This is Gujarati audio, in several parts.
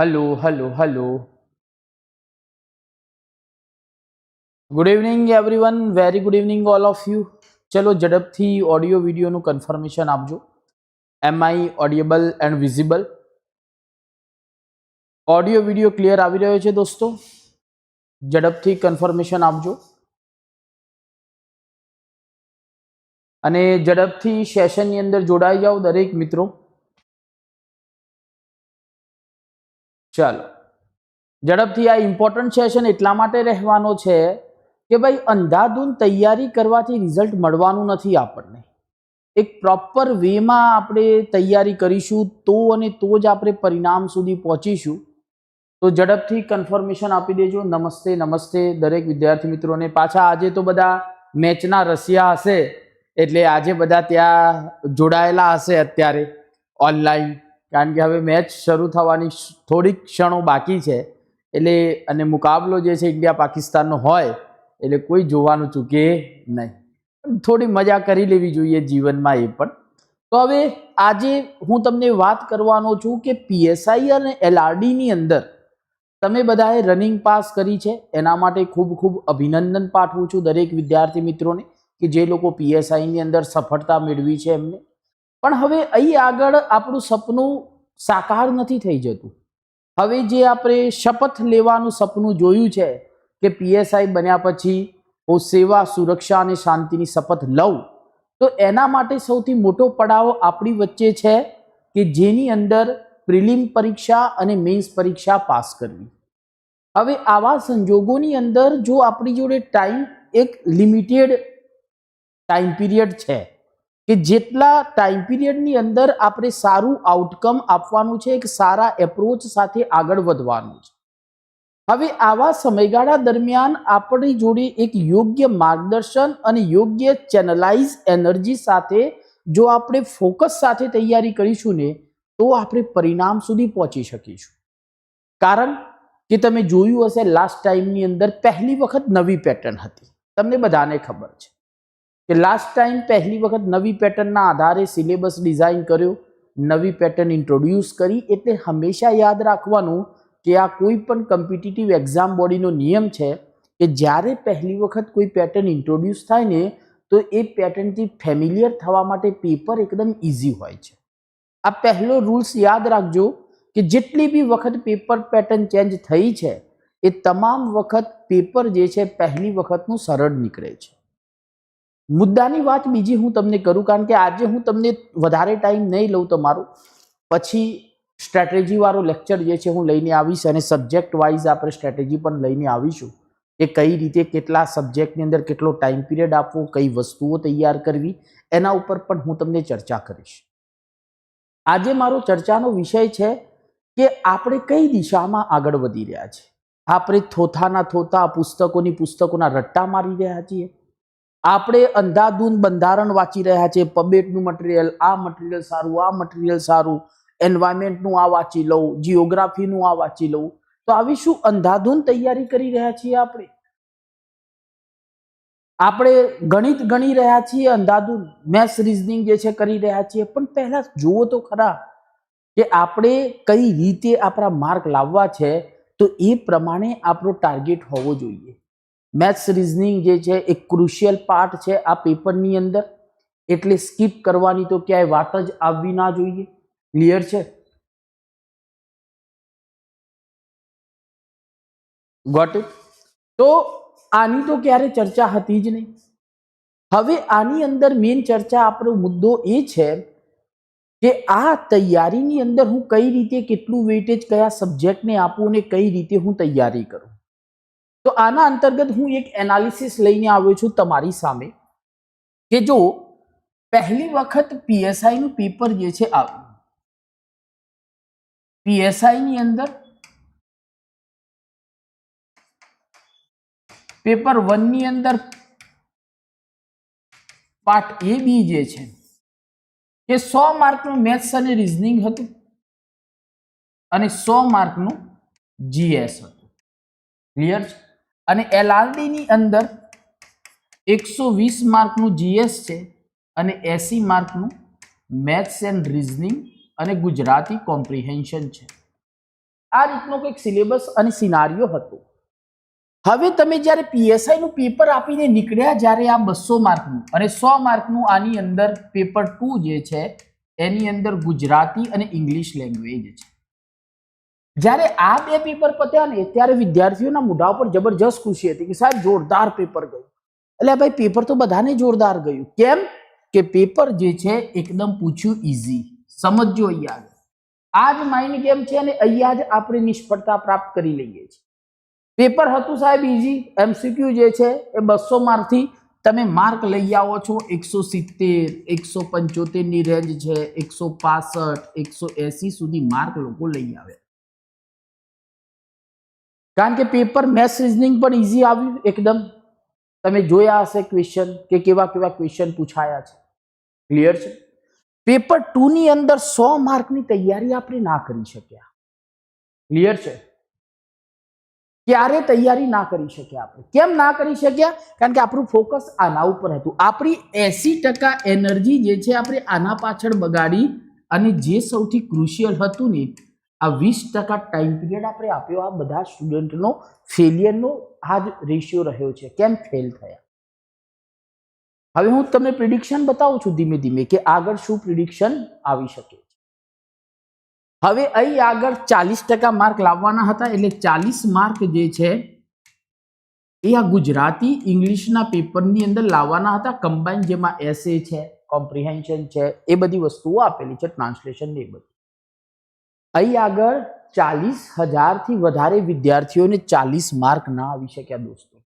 Hello hello hello good evening everyone very good evening all of you ચલો ઝડપથી ઓડિયો વિડીયોનું કન્ફર્મેશન આપજો. Am I audible and visible audio video clear આવી રહ્યો છે, દોસ્તો. ઝડપથી કન્ફર્મેશન આપજો. અને ઝડપથી સેશનની અંદર જોડાઈ જાઓ દરેક મિત્રો. ચાલો. ઝડપથી આ ઇમ્પોર્ટન્ટ સેશન એટલા માટે રહેવાનો છે કે ભાઈ અંધાધૂન તૈયારી કરવાથી રિઝલ્ટ મળવાનું નથી આપણને. એક પ્રોપર વેમાં આપણે તૈયારી કરીશું તો અને તો જ આપણે પરિણામ સુધી પહોંચીશું. તો ઝડપથી કન્ફર્મેશન આપી દેજો. નમસ્તે નમસ્તે દરેક વિદ્યાર્થી મિત્રોને. પાછા આજે તો બધા મેચના રસિયા હશે. એટલે આજે બધા ત્યાં જોડાયેલા હશે અત્યારે. ઓનલાઈન કારણ કે હવે મેચ શરૂ થવાની થોડીક ક્ષણો બાકી છે. એટલે અને મુકાબલો જે છે ઇન્ડિયા પાકિસ્તાનનો હોય, એટલે કોઈ જોવાનું ચૂકે નહીં. થોડી મજા કરી લેવી જોઈએ જીવનમાં એ પણ. તો હવે આજે હું તમને વાત કરવાનો છું કે પીએસઆઈ અને એલઆરડીની અંદર તમે બધાએ રનિંગ પાસ કરી છે. એના માટે ખૂબ ખૂબ અભિનંદન પાઠવું છું દરેક વિદ્યાર્થી મિત્રોને કે જે લોકો પીએસઆઈની અંદર સફળતા મેળવી છે એમને. પણ હવે અહીં આગળ આપણું સપનું સાકાર નથી થઈ જતું. હવે જે આપણે શપથ લેવાનું સપનું જોયું છે કે પીએસઆઈ બન્યા પછી હું સેવા, સુરક્ષા અને શાંતિની શપથ લઉં, તો એના માટે સૌથી મોટો પડાવ આપણી વચ્ચે છે કે જેની અંદર પ્રિલિમ પરીક્ષા અને મેન્સ પરીક્ષા પાસ કરવી. હવે આવા સંજોગોની અંદર જો આપણી જોડે ટાઈમ એક લિમિટેડ ટાઈમ પીરિયડ છે કે જેટલા ટાઈમ પીરિયડની અંદર આપણે સારું આઉટકમ આપવાનું છે, એક સારા એપ્રોચ સાથે આગળ વધવાનું છે. હવે આવા સમયગાળા દરમિયાન આપણી જોડે એક યોગ્ય માર્ગદર્શન અને યોગ્ય ચેનલાઇઝ એનર્જી સાથે જો આપણે ફોકસ સાથે તૈયારી કરીશું ને, તો આપણે પરિણામ સુધી પહોંચી શકીશું. કારણ કે તમે જોયું હશે લાસ્ટ ટાઈમની અંદર પહેલી વખત નવી પેટર્ન હતી. તમને બધાને ખબર છે. કે લાસ્ટ ટાઈમ પહેલી વખત નવી પેટર્નના આધારે સિલેબસ ડિઝાઇન કર્યો, નવી પેટર્ન ઇન્ટ્રોડ્યુસ કરી, એટલે હંમેશા યાદ રાખવાનું કે આ કોઈ પણ કમ્પિટિટિવ એક્ઝામ બોડીનો નિયમ છે કે જ્યારે પહેલી વખત કોઈ પેટર્ન ઇન્ટ્રોડ્યુસ થાય ને, તો એ પેટર્નથી ફેમિલિયર થવા માટે પેપર એકદમ ઇઝી હોય છે. આ પહેલો રૂલ્સ યાદ રાખજો કે જેટલી બી વખત પેપર પેટર્ન ચેન્જ થઈ છે, એ તમામ વખત પેપર જે છે પહેલી વખતનું સરળ નીકળે છે. મુદ્દાની વાત બીજી હું તમને કરું, કારણ કે આજે હું તમને વધારે ટાઈમ નહીં લઉં તમારો. પછી સ્ટ્રેટેજીવાળો લેક્ચર જે છે હું લઈને આવીશ અને સબ્જેક્ટ વાઇઝ આપણે સ્ટ્રેટેજી પણ લઈને આવીશું કે કઈ રીતે કેટલા સબ્જેક્ટની અંદર કેટલો ટાઈમ પીરિયડ આપવો, કઈ વસ્તુઓ તૈયાર કરવી, એના ઉપર પણ હું તમને ચર્ચા કરીશ. આજે મારો ચર્ચાનો વિષય છે કે આપણે કઈ દિશામાં આગળ વધી રહ્યા છીએ. આપણે થોથાના થોથા પુસ્તકોની પુસ્તકોના રટ્ટા મારી રહ્યા છીએ. આપણે અંધાધૂન બંધારણ વાંચી રહ્યા છે પબેટનું મટીરિયલ આ મટીરિયલ સારું, આ મટીરિયલ સારું એન્વાયરમેન્ટનું આ વાંચી લઉં જીઓગ્રાફીનું આ વાંચી લઉં. તો આવી શું અંધાધૂન તૈયારી કરી રહ્યા છીએ આપણે? આપણે ગણિત ગણી રહ્યા છીએ અંધાધૂન મેથ્સ રિઝનિંગ જે છે કરી રહ્યા છીએ, પણ પહેલા જુઓ તો ખરા કે આપણે કઈ રીતે આપણા માર્ક લાવવા છે, તો એ પ્રમાણે આપણો ટાર્ગેટ હોવો જોઈએ. મેથ્સ રિઝનિંગ જે છે એ ક્રુશિયલ પાર્ટ છે આ પેપરની અંદર. એટલે સ્કીપ કરવાની તો ક્યાંય વાત જ આવવી ના જોઈએ. ક્લિયર છે? ગોટ ઇટ તો આની તો ક્યારે ચર્ચા હતી જ નહીં. હવે આની અંદર મેઇન ચર્ચા આપણો મુદ્દો એ છે કે આ તૈયારીની અંદર હું કઈ રીતે, કેટલું વેઇટેજ કયા સબ્જેક્ટને આપું અને કઈ રીતે હું તૈયારી કરું. તો આના અંતર્ગત હું એક એનાલિસિસ લઈને આવ્યો છું તમારી સામે કે જો પહેલી વખત પીએસઆઈ નું પેપર જે છે આવ્યું પીએસઆઈ ની અંદર પેપર વનની અંદર પાર્ટ એ બી જે છે કે સો માર્કનું મેથ્સ અને રિઝનિંગ હતું અને સો માર્કનું જીએસ હતું. ક્લિયર છે? અને એલઆરડીની અંદર એકસો વીસ માર્કનું જીએસ છે અને એસી માર્કનું મેથ્સ એન્ડ રિઝનિંગ અને ગુજરાતી કોમ્પ્રિહેન્શન છે. આ રીતનો કંઈક સિલેબસ અને સિનારીઓ હતો. હવે તમે જ્યારે પીએસઆઈનું પેપર આપીને નીકળ્યા જ્યારે આ બસો માર્કનું અને સો માર્કનું આની અંદર પેપર ટુ જે છે, એની અંદર ગુજરાતી અને ઇંગ્લિશ લેંગ્વેજ છે. જ્યારે આ બે પેપર પત્યા ને ત્યારે વિદ્યાર્થીઓના મોઢા ઉપર જબરજસ્ત ખુશી હતી કે સાહેબ જોરદાર પેપર ગયું. એટલે ભાઈ પેપર તો બધાને જોરદાર ગયું. કેમ? કે પેપર જે છે એકદમ પૂછ્યું ઇઝી સમજજો અહીંયા આ જ માઇન્ડ ગેમ છે અને અહીંયા જ આપણે નિષ્ફળતા પ્રાપ્ત કરી લઈએ છીએ. પેપર હતું સાહેબ ઇઝી એમસીક્યુ જે છે એ બસો માર્કથી તમે માર્ક લઈ આવો છો. એકસો સિત્તેર, એકસો પંચોતેરની રેન્જ છે, એકસો પાસઠ, એકસો એસી સુધી માર્ક લોકો લઈ આવે. કારણ કે પેપર મેથ્સ રિઝનિંગ પણ ઇઝી આવ્યું એકદમ. તમે જોયા હશે ક્વેશ્ચન કે કેવા કેવા ક્વેશ્ચન પૂછાયા છે. ક્લિયર છે? પેપર ટુની અંદર સો માર્કની તૈયારી આપણે ના કરી શક્યા. ક્લિયર છે? ક્યારે તૈયારી ના કરી શક્યા આપણે? કેમ ના કરી શક્યા? કારણ કે આપણું ફોકસ આના ઉપર હતું. આપણી એસી ટકા એનર્જી જે છે આપણે આના પાછળ બગાડી અને જે સૌથી ક્રુશિયલ હતું ને આ વીસ ટકા ટાઈમ પીરિયડ આપણે આપ્યો. આ બધા સ્ટુડન્ટનો ફેલિયરનો આ જ રેશિયો રહ્યો છે. કેમ ફેલ થયા? હવે હું તમને પ્રિડિક્શન બતાવું છું ધીમે ધીમે કે આગળ શું પ્રિડિક્શન આવી શકે છે. હવે અહીં આગળ ચાલીસ ટકા માર્ક લાવવાના હતા, એટલે ચાલીસ માર્ક જે છે એ આ ગુજરાતી ઇંગ્લિશના પેપરની અંદર લાવવાના હતા. કમ્બાઈન જેમાં એસે છે કોમ્પ્રિહેન્શન છે, એ બધી વસ્તુઓ આપેલી છે ટ્રાન્સલેશન ને એ બધી. અહીં આગળ ચાલીસ હજારથી વધારે વિદ્યાર્થીઓને ચાલીસ માર્ક ના આવી શક્યા દોસ્તો.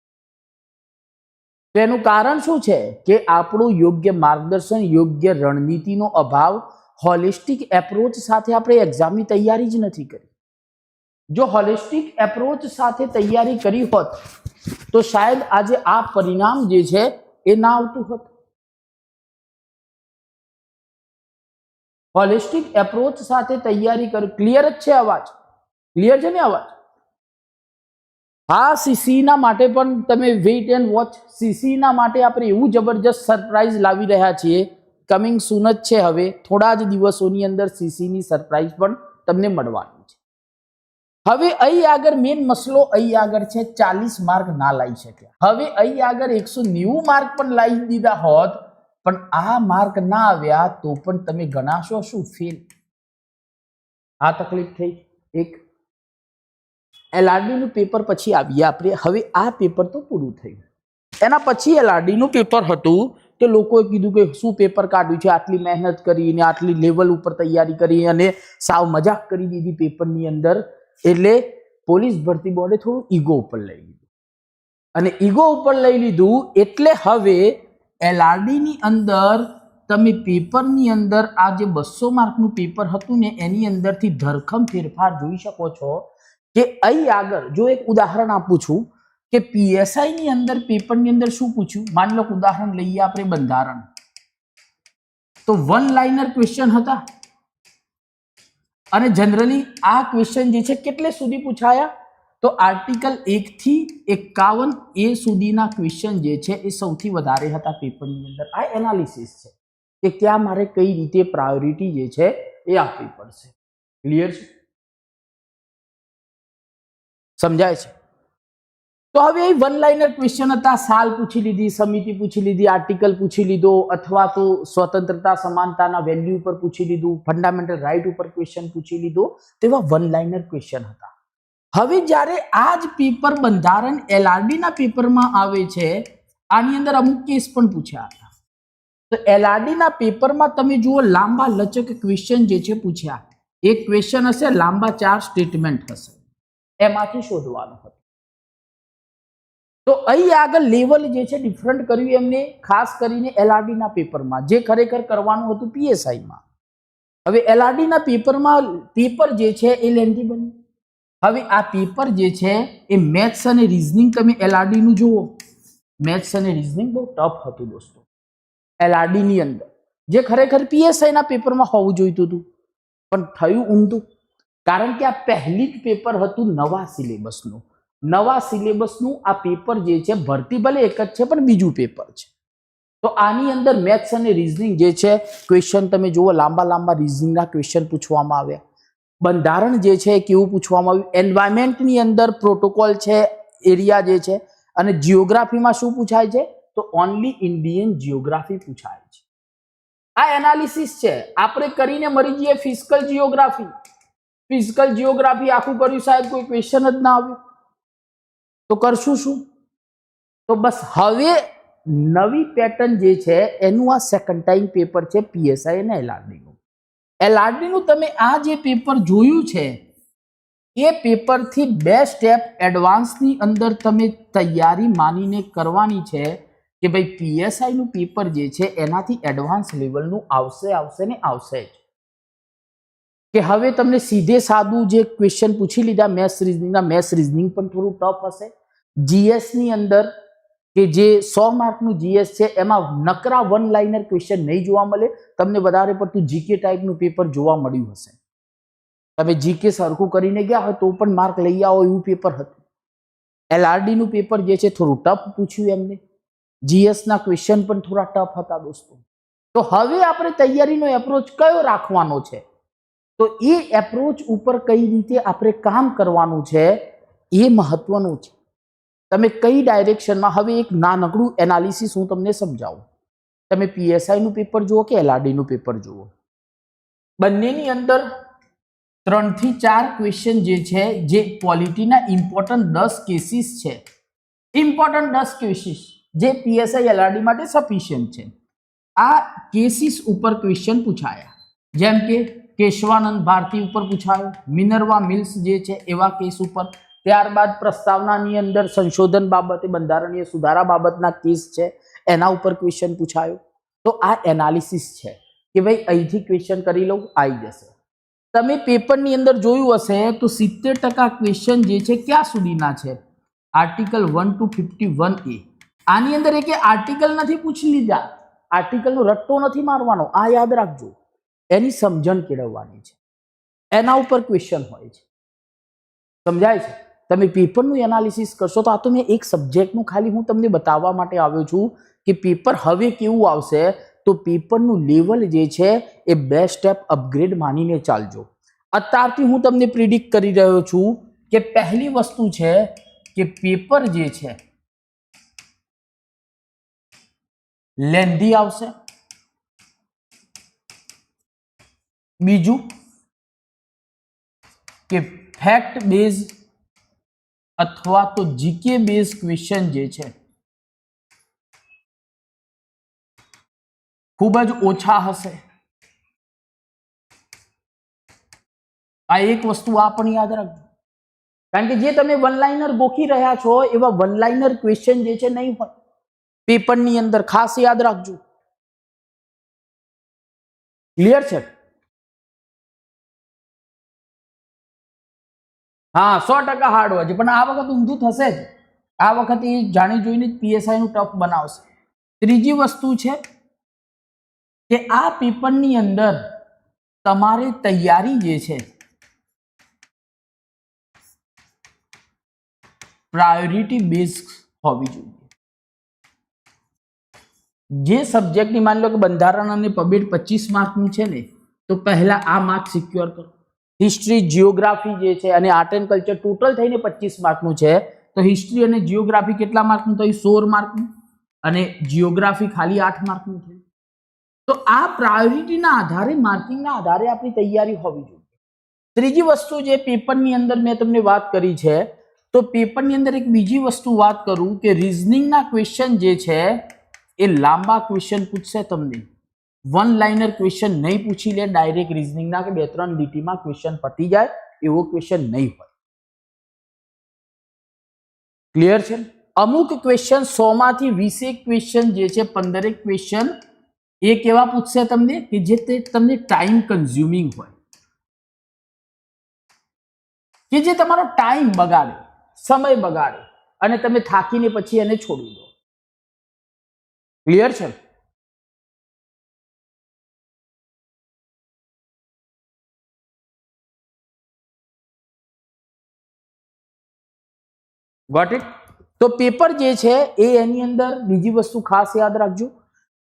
તેનું કારણ શું છે કે આપણું યોગ્ય માર્ગદર્શન, યોગ્ય રણનીતિનો અભાવ હોલિસ્ટિક એપ્રોચ સાથે આપણે એક્ઝામની તૈયારી જ નથી કરી. જો હોલિસ્ટિક એપ્રોચ સાથે તૈયારી કરી હોત, તો શાયદ આજે આ પરિણામ જે છે એ ના આવતું હોત. હોલિસ્ટિક એપ્રોચ સાથે તૈયારી કરી ક્લિયર જ છે અવાજ? ક્લિયર છે ને અવાજ? હા સીસીના માટે પણ તમે વેઇટ એન્ડ વોચ સીસીના માટે આપણે એવું જબરજસ્ત સરપ્રાઈઝ લાવી રહ્યા છીએ. કમિંગ સૂન જ છે હવે. થોડા જ દિવસોની અંદર સીસીની સરપ્રાઈઝ પણ તમને મળવાની છે. હવે અહીં આગળ મેઇન મસલો અહીં આગળ છે. ચાલીસ માર્ક ના લાવી શક્યા. હવે અહીં આગળ એકસો નેવું માર્ક પણ લાવી દીધા હોત. પણ આ માર્ક ના આવ્યા તો પણ તમે ગણાશો શું ફેલ? આ તકલીફ થઈ. એક એલઆરડીનું પેપર પછી આવીએ આપણે. હવે આ પેપર તો પૂરું થયું એના પછી એલઆરડીનું પેપર હતું કે લોકોએ કીધું કે શું પેપર કાઢ્યું છે? આટલી મહેનત કરીને, આટલી લેવલ ઉપર તૈયારી કરી અને સાવ મજાક કરી દીધી પેપરની અંદર. એટલે પોલીસ ભરતી બોર્ડે થોડું ઈગો ઉપર લઈ લીધું. અને ઈગો ઉપર લઈ લીધું એટલે હવે એલઆરડી ની અંદર, તમે પેપરની અંદર, આ જે બસો માર્કનું પેપર હતું ને, એની અંદરથી ધરખમ ફેરફાર જોઈ શકો છો કે અહીં આગળ, જો એક ઉદાહરણ આપું છું કે પીએસઆઈની અંદર પેપરની અંદર શું પૂછ્યું? માની લો ઉદાહરણ લઈએ આપણે બંધારણ. તો વન લાઇનર ક્વેશ્ચન હતા. અને જનરલી આ ક્વેશ્ચન જે છે, કેટલે સુધી પૂછાયા? તો આર્ટિકલ એક થી એકાવન એ સુધીના ક્વેશ્ચન જે છે એ સૌથી વધારે હતા પેપરની અંદર. આ એનાલિસિસ છે કે ક્યાં મારે કઈ રીતે પ્રાયોરિટી જે છે એ આપવી પડશે. ક્લિયર છે? સમજાય છે? તો હવે એ વન લાઇનર ક્વેશ્ચન હતા, સાલ પૂછી લીધી, સમિતિ પૂછી લીધી આર્ટિકલ પૂછી લીધો, અથવા તો સ્વતંત્રતા, સમાનતાના વેલ્યુ ઉપર પૂછી લીધું ફંડામેન્ટલ રાઇટ ઉપર ક્વેશ્ચન પૂછી લીધો, તેવા વન લાઇનર ક્વેશ્ચન હતા. હવે જ્યારે આ જ પેપર બંધારણ એલઆરડીના પેપરમાં આવે છે, આની અંદર અમુક કેસ પણ પૂછ્યા હતા. તો એલઆરડીના પેપરમાં તમે જુઓ, લાંબા લચક ક્વેશ્ચન જે છે પૂછ્યા. એક ક્વેશ્ચન હશે, લાંબા ચાર સ્ટેટમેન્ટ હશે. એમાંથી શોધવાનું હતું. તો અહીં આગળ લેવલ જે છે ડિફરન્ટ કર્યું એમને, ખાસ કરીને એલઆરડીના પેપરમાં જે ખરેખર કરવાનું હતું પીએસઆઈમાં હવે એલઆરડીના પેપરમાં પેપર જે છે, એ લેન્ધી બન્યું. હવે આ પેપર જે છે, એ મેથ્સ અને રિઝનિંગ તમે એલઆરડીનું જુઓ. મેથ્સ અને રિઝનિંગ બહુ ટફ હતું દોસ્તો. એલઆરડીની અંદર. જે ખરેખર પીએસઆઈના પેપરમાં હોવું જોઈતું હતું. પણ થયું ઊંધું. કારણ કે આ પહેલી જ પેપર હતું નવા સિલેબસનું નવા સિલેબસનું આ પેપર જે છે, ભરતી ભલે એક જ છે, પણ બીજું પેપર છે. તો આની અંદર મેથ્સ અને રિઝનિંગ જે છે ક્વેશ્ચન તમે જુઓ, લાંબા લાંબા રિઝનિંગના ક્વેશ્ચન પૂછવામાં આવ્યા. બંધારણ જે છે કેવું પૂછવામાં આવ્યું? એન્વાયરમેન્ટની અંદર પ્રોટોકોલ છે એરિયા જે છે, અને જિયોગ્રાફીમાં શું પૂછાય છે? તો ઓનલી ઇન્ડિયન જિયોગ્રાફી પૂછાય છે. આ એનાલિસિસ છે. આપણે કરીને મરી જઈએ ફિઝિકલ જિયોગ્રાફી ફિઝિકલ જિયોગ્રાફી આખું કર્યું સાહેબ, કોઈ ક્વેશ્ચન જ ના આવ્યું. તો કરશું શું? તો બસ હવે નવી પેટર્ન જે છે, એનું આ સેકન્ડ ટાઈમ પેપર છે પીએસઆઈ અને એલઆરડીનું એલઆરડીનું તમે આ જે પેપર જોયું છે, એ પેપરથી બે સ્ટેપ એડવાન્સની અંદર તમે તૈયારી માનીને કરવાની છે કે ભાઈ પીએસઆઈનું પેપર જે છે, એનાથી એડવાન્સ લેવલનું આવશે આવશે ને આવશે જ. કે હવે તમને સીધે સાદું જે ક્વેશ્ચન પૂછી લીધા, મેથ્સ રિઝનિંગના મેથ્સ રિઝનિંગ પણ થોડું ટફ હશે. જીએસની અંદર કે જે સો માર્કનું જીએસ છે, એમાં નકરા વન લાઇનર ક્વેશ્ચન નહીં જોવા મળે, તમને વધારે પડતું જીકે ટાઈપનું પેપર જોવા મળ્યું હશે. તમે જીકે સરખું કરીને ગયા હોય તો પણ માર્ક લઈ આવો એવું પેપર હતું. એલઆરડીનું પેપર જે છે, થોડું ટફ પૂછ્યું એમને. જીએસના ક્વેશ્ચન પણ થોડા ટફ હતા દોસ્તો. તો હવે આપણે તૈયારીનો એપ્રોચ કયો રાખવાનો છે? તો એ એપ્રોચ ઉપર કઈ રીતે આપણે કામ કરવાનું છે, એ મહત્વનું છે. તમે કઈ ડાયરેક્શનમાં? હવે એક નાનકડું એનાલિસિસ હું તમને સમજાવું. તમે પીએસઆઈનું પેપર જુઓ કે એલઆરડીનું પેપર જુઓ? બંનેની અંદર ત્રણથી ચાર ક્વેશ્ચન જે છે, જે ક્વોલિટીના ઇમ્પોર્ટન્ટ દસ કેસીસ છે. ઇમ્પોર્ટન્ટ દસ કેસીસ જે પીએસઆઈ, એલઆરડી માટે સફિશિયન્ટ છે. આ કેસીસ ઉપર ક્વેશ્ચન પૂછાયા. જેમ કે કેશવાનંદ ભારતી ઉપર પૂછાયો, મિનર્વા મિલ્સ જે છે એવા કેસ ઉપર. ત્યારબાદ પ્રસ્તાવનાની અંદર સંશોધન બાબતે બંધારણીય સુધારા બાબતના કેસ છે, એના ઉપર ક્વેશ્ચન પૂછાયો. તો આ એનાલિસિસ છે કે ભાઈ અહીંથી ક્વેશ્ચન કરી લઉં આવી જશે. તમે પેપરની અંદર જોયું હશે તો સિત્તેર ટકા ક્વેશ્ચન જે છે ક્યાં સુધીના છે? Article one two fifty one એ આની અંદર એક આર્ટિકલ નથી પૂછી લીધા. આર્ટિકલનો રટ્ટો નથી મારવાનો. આ યાદ રાખજો. એની સમજણ કેળવવાની છે. એના ઉપર ક્વેશ્ચન હોય છે. સમજાય છે? તમે પેપરનું એનાલિસિસ કરશો તો આ તો મેં એક સબ્જેક્ટનું ખાલી હું તમને બતાવવા માટે આવ્યો છું કે પેપર હવે કેવું આવશે, તો પેપરનું લેવલ જે છે એ બે સ્ટેપ અપગ્રેડ માનીને ચાલજો. અત્યારથી હું તમને પ્રિડિક્ટ કરી રહ્યો છું કે પહેલી વસ્તુ છે કે પેપર જે છે, લેન્ધી આવશે. બીજું કે ફેક્ટ બેઝ અથવા તો જીકે બેઝ ક્વેશ્ચન જે છે, ખૂબ જ ઓછા હશે. આ એક વસ્તુ આ પણ યાદ રાખજો. કારણ કે જે તમે વન લાઇનર ગોખી રહ્યા છો, એવા વન લાઇનર ક્વેશ્ચન જે છે નહીં હોય પેપરની અંદર ખાસ યાદ રાખજો. ક્લિયર છે? હા, સો ટકા હાર્ડ હોય છે. પણ આ વખત ઊંધું થશે જ. આ વખત એ જાણી જોઈને જ પીએસઆઈ નું ટફ બનાવશે. ત્રીજી વસ્તુ છે કે આ પેપરની અંદર તમારી તૈયારી જે છે પ્રાયોરિટી બેઝ હોવી જોઈએ. જે સબ્જેક્ટની માની લો કે બંધારણ અને પબેટ પચીસ માર્કનું છે ને, તો પહેલા આ માર્ક સિક્યોર કરો. હિસ્ટ્રી જિયોગ્રાફી જે છે અને આર્ટ એન્ડ કલ્ચર ટોટલ થઈને પચીસ માર્કનું છે. તો હિસ્ટ્રી અને જીઓગ્રાફી કેટલા માર્કનું થયું? સોળ માર્કનું અને જિયોગ્રાફી ખાલી આઠ માર્કનું થયું. તો આ પ્રાયોરિટીના આધારે માર્કિંગના આધારે આપણી તૈયારી હોવી જોઈએ. ત્રીજી વસ્તુ જે પેપરની અંદર મેં તમને વાત કરી છે, તો પેપરની અંદર એક બીજી વસ્તુ વાત કરું કે રિઝનિંગના ક્વેશ્ચન જે છે, એ લાંબા ક્વેશ્ચન પૂછશે તમને. વન લાઇનર ક્વેશ્ચન નહીં પૂછી લે ડાયરેક્ટ રિઝનિંગના કે બે ત્રણ લીટીમાં ક્વેશ્ચન પતી જાય, એવો ક્વેશ્ચન નહીં હોય. ક્લિયર છે? અમુક ક્વેશ્ચન સો માંથી વીસેક ક્વેશ્ચન જે છે, પંદરેક ક્વેશ્ચન એ કેવા પૂછશે તમને? કે જે તે તમને ટાઈમ કન્ઝ્યુમિંગ હોય. કે જે તમારો ટાઈમ બગાડે, સમય બગાડે, અને તમે થાકીને પછી એને છોડી દો. ક્લિયર છે? ગોટ ઇટ તો પેપર જે છે, એ એની અંદર બીજી વસ્તુ ખાસ યાદ રાખજો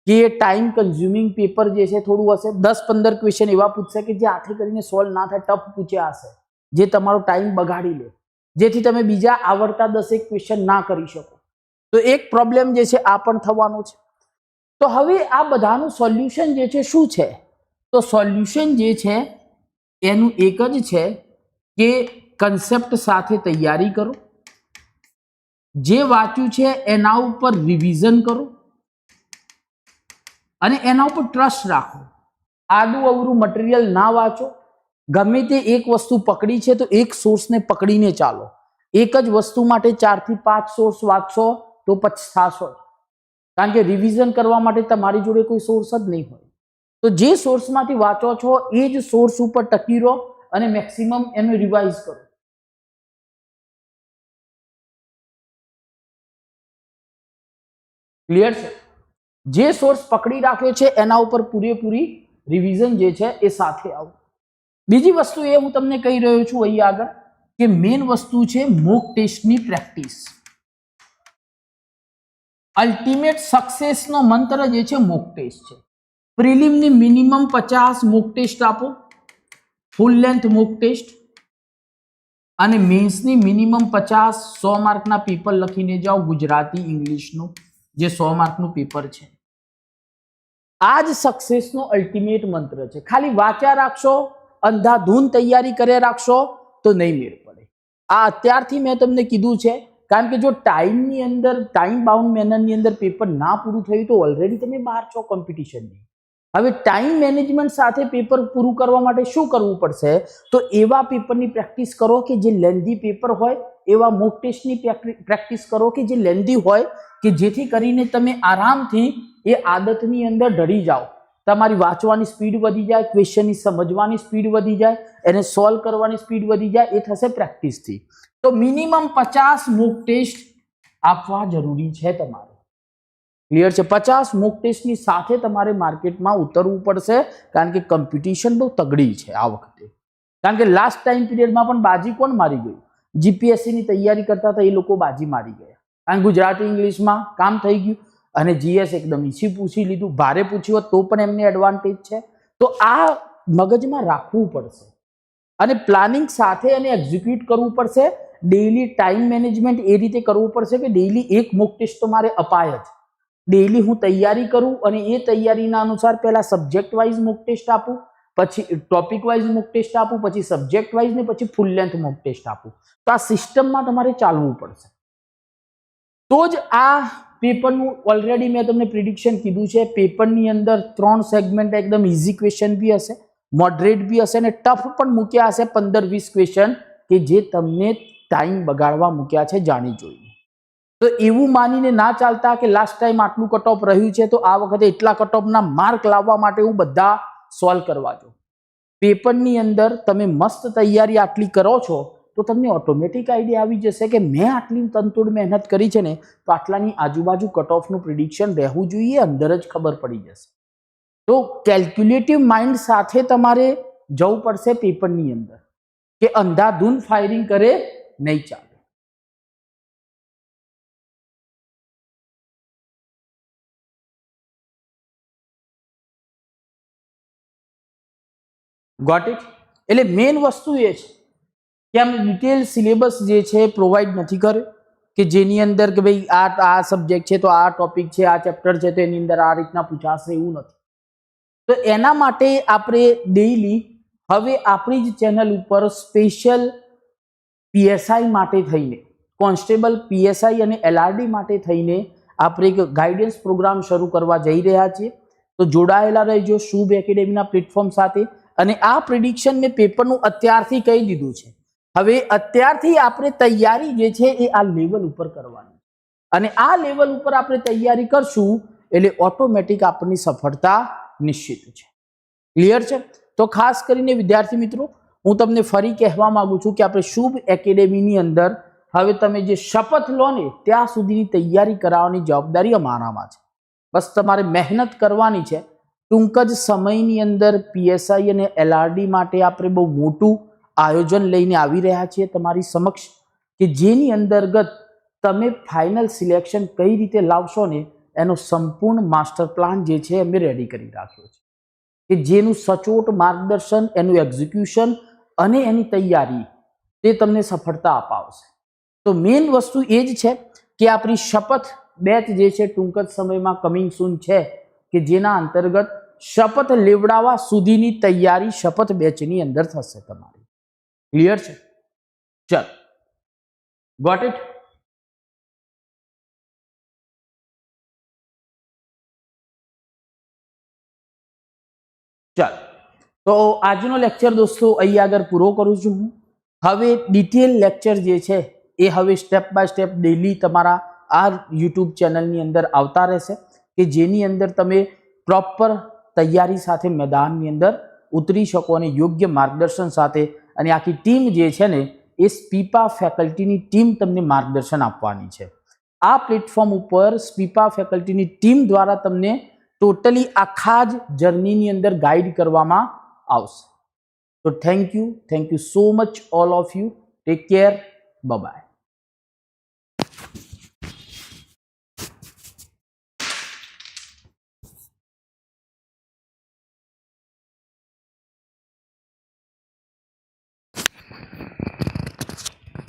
કે એ ટાઈમ કન્ઝ્યુમિંગ પેપર જે છે, થોડું હશે, દસ પંદર ક્વેશ્ચન એવા પૂછશે કે જે આખી કરીને સોલ્વ ના થાય, ટફ પૂછ્યા હશે જે તમારો ટાઈમ બગાડી લે. જેથી તમે બીજા આવડતા દસેક ક્વેશ્ચન ના કરી શકો. તો એક પ્રોબ્લેમ જે છે, આ પણ થવાનો છે. તો હવે આ બધાનું સોલ્યુશન જે છે, શું છે? તો સોલ્યુશન જે છે, એનું એક જ છે કે કન્સેપ્ટ સાથે તૈયારી કરો. જે વાંચ્યું છે એના ઉપર રિવિઝન કરો અને એના ઉપર ટ્રસ્ટ રાખો. આડું અવરું મટીરિયલ ના વાંચો. ગમે તે એક વસ્તુ પકડી છે તો એક સોર્સને પકડીને ચાલો. એક જ વસ્તુ માટે ચારથી પાંચ સોર્સ વાંચશો તો પછતાશો. કારણ કે રિવિઝન કરવા માટે તમારી જોડે કોઈ સોર્સ જ નહીં હોય. તો જે સોર્સમાંથી વાંચો છો એ જ સોર્સ ઉપર ટકી રહો અને મેક્સિમમ એનું રિવાઇઝ કરો. ક્લિયર છે? જે સોર્સ પકડી રાખ્યો છે, એના ઉપર પૂરેપૂરી રિવિઝન જે છે, એ સાથે આવો. બીજી વસ્તુ એ હું તમને કહી રહ્યો છું અહીં આગળ કે મેઇન વસ્તુ છે મોક ટેસ્ટની પ્રેક્ટિસ અલ્ટિમેટ સક્સેસનો મંત્ર જે છે મોક ટેસ્ટ છે. પ્રિલિમની મિનિમમ પચાસ મોક ટેસ્ટ આપો. ફૂલ લેન્થ મોક ટેસ્ટ અને મેન્સની મિનિમમ પચાસ સો માર્કના પેપર લખીને જાઓ ગુજરાતી ઇંગ્લિશનું જે સો માર્કનું પેપર છે. આ જ સક્સેસનો અલ્ટિમેટ મંત્ર છે. ખાલી વાંચ્યા રાખશો, અંધાધૂન તૈયારી કરે રાખશો, તો નહીં મેળ પડે. આ અત્યારથી મેં તમને કીધું છે, કારણ કે જો ટાઈમની અંદર ટાઈમ બાઉન્ડ મેનરની અંદર પેપર ના પૂરું થયું તો ઓલરેડી તમે બહાર છો કોમ્પિટિશનની હવે ટાઈમ મેનેજમેન્ટ સાથે પેપર પૂરું કરવા માટે શું કરવું પડશે? તો એવા પેપરની પ્રેક્ટિસ કરો કે જે લેન્ધી પેપર હોય, એવા મોક ટેસ્ટની પ્રેક્ટિસ કરો કે જે લેન્ધી હોય, કે જેથી કરીને તમે આરામથી એ આદતની અંદર ઢળી જાઓ. તમારી વાંચવાની સ્પીડ વધી જાય ક્વેશ્ચનની સમજવાની સ્પીડ વધી જાય, એને સોલ્વ કરવાની સ્પીડ વધી જાય, એ થશે પ્રેક્ટિસથી તો મિનિમમ પચાસ મોક ટેસ્ટ આપવા જરૂરી છે તમારે. ક્લિયર છે? પચાસ મોક ટેસ્ટની સાથે તમારે માર્કેટમાં ઉતરવું પડશે, કારણ કે કોમ્પિટિશન બહુ તગડી છે આ વખતે. કારણ કે લાસ્ટ ટાઈમ પીરિયડમાં પણ બાજી કોણ મારી ગયું? જીપીએસસીની તૈયારી કરતા હતા, એ લોકો બાજી મારી ગયા. કારણ ગુજરાતી ઇંગ્લિશમાં કામ થઈ ગયું. અને જીએસ એકદમ ઈસી પૂછી લીધું. ભારે પૂછ્યું હોત તો પણ એમને એડવાન્ટેજ છે. તો આ મગજમાં રાખવું પડશે. અને પ્લાનિંગ સાથે એને એક્ઝિક્યુટ કરવું પડશે. ડેઇલી ટાઈમ મેનેજમેન્ટ એ રીતે કરવું પડશે કે ડેઈલી એક મોક ટેસ્ટ તો મારે અપાય જ. ડેઈલી હું તૈયારી કરું અને એ તૈયારીના અનુસાર પહેલાં સબ્જેક્ટ વાઇઝ મુક ટેસ્ટ આપું, પછી ટોપિક વાઇઝ મુક ટેસ્ટ આપું, પછી સબ્જેક્ટ વાઇઝ ને પછી ફૂલ લેન્થ મુક ટેસ્ટ આપું. તો આ સિસ્ટમમાં તમારે ચાલવું પડશે. તો જ આ પેપરનું ઓલરેડી મેં તમને પ્રિડિક્શન કીધું છે, પેપરની અંદર ત્રણ સેગમેન્ટ એકદમ ઇઝી ક્વેશ્ચન બી હશે મોડરેટ બી હશે અને ટફ પણ મૂક્યા હશે પંદર વીસ ક્વેશ્ચન કે જે તમને ટાઈમ બગાડવા મૂક્યા છે જાણી જોઈને તો એવું માનીને ના ચાલતા કે લાસ્ટ ટાઈમ આટલું કટ ઓફ રહ્યું છે, તો આ વખતે એટલા કટ ઓફના માર્ક લાવવા માટે હું બધા સોલ્વ કરવા જો. પેપરની અંદર તમે મસ્ત તૈયારી આટલી કરો છો, તો તમને ઓટોમેટિક આઈડિયા આવી જશે કે મેં આટલી તંતુડ મહેનત કરી છે ને, તો આટલાની આજુબાજુ કટ ઓફનું પ્રિડિક્શન રહેવું જોઈએ, અંદર જ ખબર પડી જશે. તો કેલ્ક્યુલેટિવ માઇન્ડ સાથે તમારે જવું પડશે પેપરની અંદર, કે અંધાધૂન ફાયરિંગ કરે, નહીં ચાલે. ગોટ ઇટ એટલે મેઇન વસ્તુ એ છે કે આમ ડિટેલ સિલેબસ જે છે પ્રોવાઈડ નથી કર્યો કે જેની અંદર કે ભાઈ આ આ સબ્જેક્ટ છે તો આ ટોપિક છે, આ ચેપ્ટર છે તો એની અંદર આ રીતના પૂછાશે એવું નથી. તો એના માટે આપણે ડેઈલી હવે આપણી જ ચેનલ ઉપર સ્પેશિયલ પીએસઆઈ માટે થઈને કોન્સ્ટેબલ પીએસઆઈ અને એલઆરડી માટે થઈને આપણે એક ગાઈડન્સ પ્રોગ્રામ શરૂ કરવા જઈ રહ્યા છીએ. તો જોડાયેલા રહેજો શુભ એકેડેમીના પ્લેટફોર્મ સાથે. અને આ પ્રિડિક્શન મેં પેપરનું અત્યારથી કહી દીધું છે. હવે અત્યારથી આપણે તૈયારી જે છે એ આ લેવલ ઉપર કરવાની. અને આ લેવલ ઉપર આપણે તૈયારી કરશું એટલે ઓટોમેટિક આપણની સફળતા નિશ્ચિત છે. ક્લિયર છે? તો ખાસ કરીને વિદ્યાર્થી મિત્રો, હું તમને ફરી કહેવા માંગુ છું કે આપણે શુભ એકેડેમીની અંદર હવે તમે જે શપથ લો ને, ત્યાં સુધીની તૈયારી કરાવવાની જવાબદારી અમારામાં છે. બસ તમારે મહેનત કરવાની છે. ટૂંક જ સમયની અંદર પીએસઆઈ અને એલઆરડી માટે આપણે બહુ મોટું આયોજન લઈને આવી રહ્યા છીએ તમારી સમક્ષ કે જેની અંતર્ગત તમે ફાઇનલ સિલેક્શન કઈ રીતે લાવશો ને એનો સંપૂર્ણ માસ્ટર પ્લાન જે છે અમે રેડી કરી રાખ્યો છે. કે જેનું સચોટ માર્ગદર્શન, એનું એક્ઝિક્યુશન અને એની તૈયારી તે તમને સફળતા અપાવશે. તો મેઇન વસ્તુ એ જ છે કે આપણી શપથ બેચ જે છે ટૂંક જ સમયમાં કમિંગ સૂન છે. કે જેના અંતર્ગત શપથ લેવડાવવા સુધીની તૈયારી શપથ બેચની અંદર થશે તમારી. ક્લિયર છે? ચલ. ગોટ ઇટ ચાલ. તો આજનો લેક્ચર દોસ્તો અહીં આગળ પૂરો કરું છું હું. હવે ડિટેલ લેક્ચર જે છે, એ હવે સ્ટેપ બાય સ્ટેપ ડેલી તમારા આ યુટ્યુબ ચેનલની અંદર આવતા રહેશે. કે જેની અંદર તમે પ્રોપર તૈયારી સાથે મેદાનની અંદર ઉતરી શકો અને યોગ્ય માર્ગદર્શન સાથે અને આખી ટીમ જે છે ને એ સ્પીપા ફેકલ્ટીની ટીમ તમને માર્ગદર્શન આપવાની છે. આ પ્લેટફોર્મ ઉપર સ્પીપા ફેકલ્ટીની ટીમ દ્વારા તમને ટોટલી આખા જ જર્નીની અંદર ગાઈડ કરવામાં આવશે. તો thank you thank you so much all of you take care bye